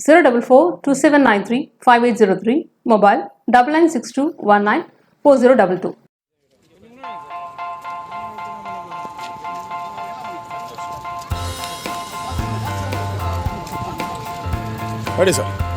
044-2793-5803, mobile 9962194022. Ready, sir.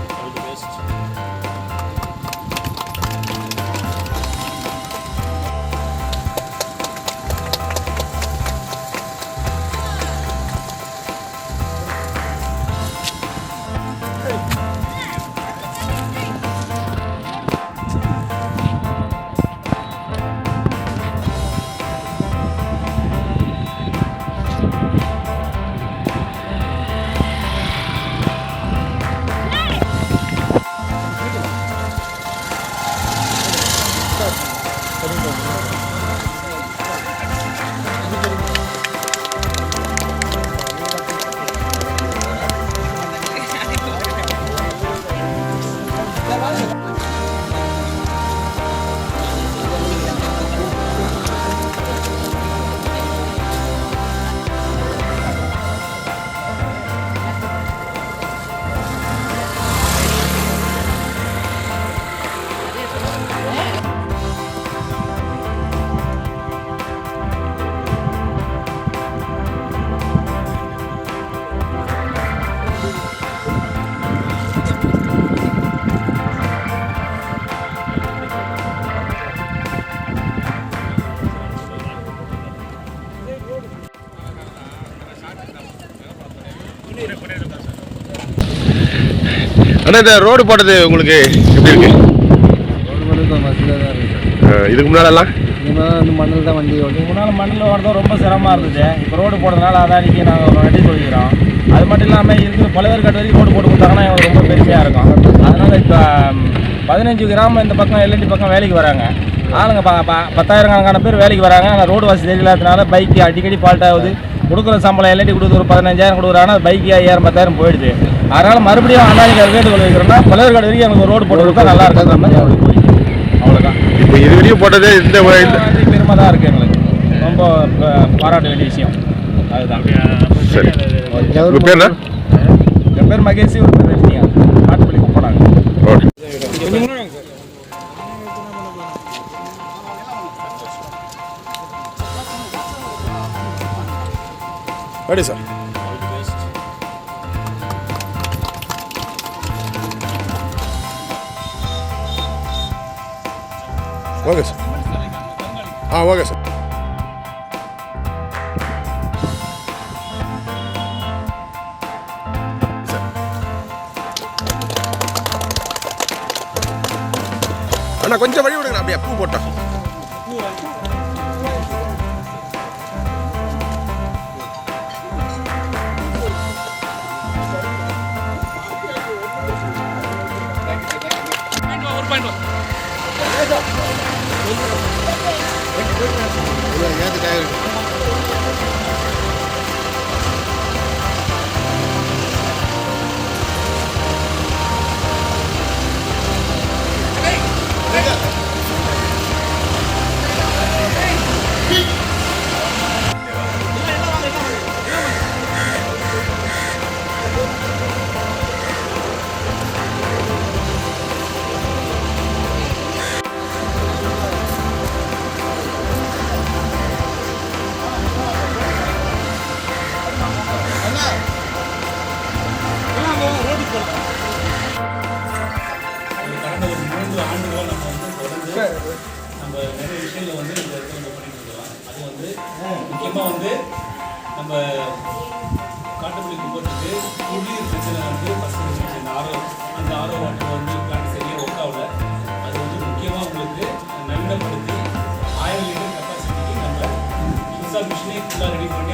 அண்ணா இந்த road போட்டது உங்களுக்கு எப்படி இருக்கு? இதுக்கு முன்னாலெல்லாம்? வந்து மண்ணில் தான் வண்டி ஓடும் முன்னால் மண்ணில் ஓடுறது ரொம்ப சிரமமாக இருந்துச்சு இப்போ ரோடு போடுறதுனால அதானிக்கு நாங்கள் ஒரு நன்றி சொல்லிக்கிறோம். அது மட்டும் இல்லாமல் இருக்கிற பழையர்காட்டு வரைக்கும் ரோடு போட்டு கொடுத்தாங்கன்னா எங்களுக்கு ரொம்ப பெருமையாக இருக்கும். அதனால் இப்போ பதினஞ்சு கிராமம் இந்த பக்கம் எல்என்டி பக்கம் வேலைக்கு வராங்க. ஆளுங்க பத்தாயிரம் கணக்கான பேர் வேலைக்கு வராங்க. ஆனால் ரோடு வசதி இல்லாததுனால பைக்கு அடிக்கடி ஃபால்ட் ஆகுது. கொடுக்குற சம்பளம் எல்என்டி கொடுத்து ஒரு பதினஞ்சாயிரம் கொடுக்குறாங்கன்னா பைக்கு ஐயாயிரம் பத்தாயிரம் போயிடுது. அதனால் மறுபடியும் அண்ணாடிக்கு வேண்டுகோள் வைக்கிறோம்னா பழையர்காடு வரைக்கும் எனக்கு ரோடு போட்டு கொடுத்தா நல்லா இருக்குன்ற மாதிரி அவங்களுக்கு கோரிக்கை அவ்வளோதான் இப்போ இது வரையும் போட்டது இந்த பெருமை தான் இருக்குது எங்களுக்கு. ரொம்ப பாராட்ட வேண்டிய விஷயம். அதுதான். சரி. என் பேர் மகேஷ் ஒரு பேர் நாட்டுப்பள்ளி போனாங்க. Okay. Ready sir okay sir ஆ ஓகே சார் அண்ணா கொஞ்சம் வழி விடுங்க அப்படியே பூ போட்டோம். கடந்த நம்ம நிறைய விஷயங்களை வந்து இந்த இடத்துல நம்ம பண்ணிட்டு இருக்கலாம். அது வந்து முக்கியமாக வந்து நம்ம காட்டுப்பள்ளி குப்பத்துக்கு குடிநீர் பிரச்சனை வந்து ஃபஸ்ட் இருந்துச்சு. இந்த ஆரோ அந்த ஆரோ வாட்டர் வந்து பிளான் சரியாக ஒர்க் ஆகல. அது வந்து முக்கியமாக உங்களுக்கு நவீனப்படுத்தி ஆயிரம் லிட்டர் கெப்பாசிட்டிக்கு நம்ம புதுசாக மிஷினே ஃபுல்லாக ரெடி பண்ணி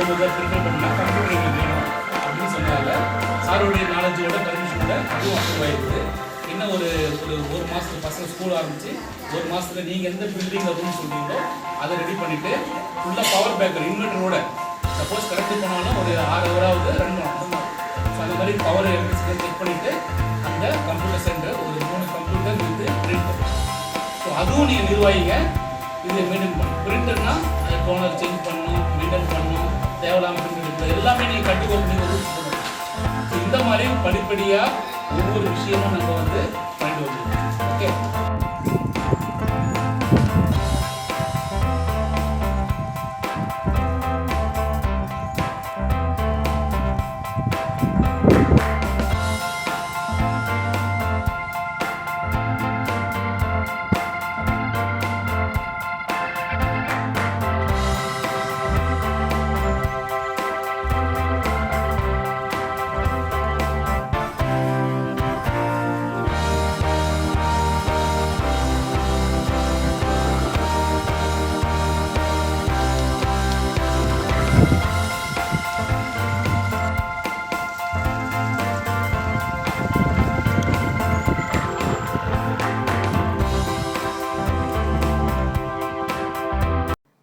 போகும்போது ப்ரிப்பேர் பண்ணால் கம்ப்யூட்டர் வேணும் அப்படின்னு சொன்னாங்க. சாருடைய நாலேஜோட பர்மிஷனோட அதுவும் அப்ரூவ் ஆயிருக்குது இன்னும் ஒரு ஒரு ஒரு மாதத்துக்கு பசங்க ஸ்கூல் ஆரம்பிச்சு ஒரு மாதத்துல நீங்கள் எந்த பில்டிங் ரூம் சொல்கிறீங்களோ அதை ரெடி பண்ணிவிட்டு ஃபுல்லாக பவர் பேக்கர் இன்வெர்டரோட சப்போஸ் கரெக்ட் பண்ணாலும் ஒரு ஆறு ஹவராவது ரன் பண்ணணும் ஸோ அந்த மாதிரி பவர் எலக்ட்ரிசிட்டி செக் பண்ணிவிட்டு அந்த கம்ப்யூட்டர் சென்டர் ஒரு மூணு கம்ப்யூட்டர் வந்து பிரிண்ட் ஸோ அதுவும் நீங்கள் நிர்வாகிங்க. இதை மெயின்டைன் பண்ணணும். பிரிண்டர்னால் அதை டோனர் சேஞ்ச் பண்ணணும் மெயின்டைன் பண்ணணும். தேவையில்லாமல் பிரிண்டர் எல்லாமே நீங்கள் கட்டுக்கோ நீங்கள் ஒரு இந்த மாதிரி படிப்படியாக ஒவ்வொரு விஷயமும் நம்ம வந்து பண்ணிட்டு வந்துருக்கோம். ஓகே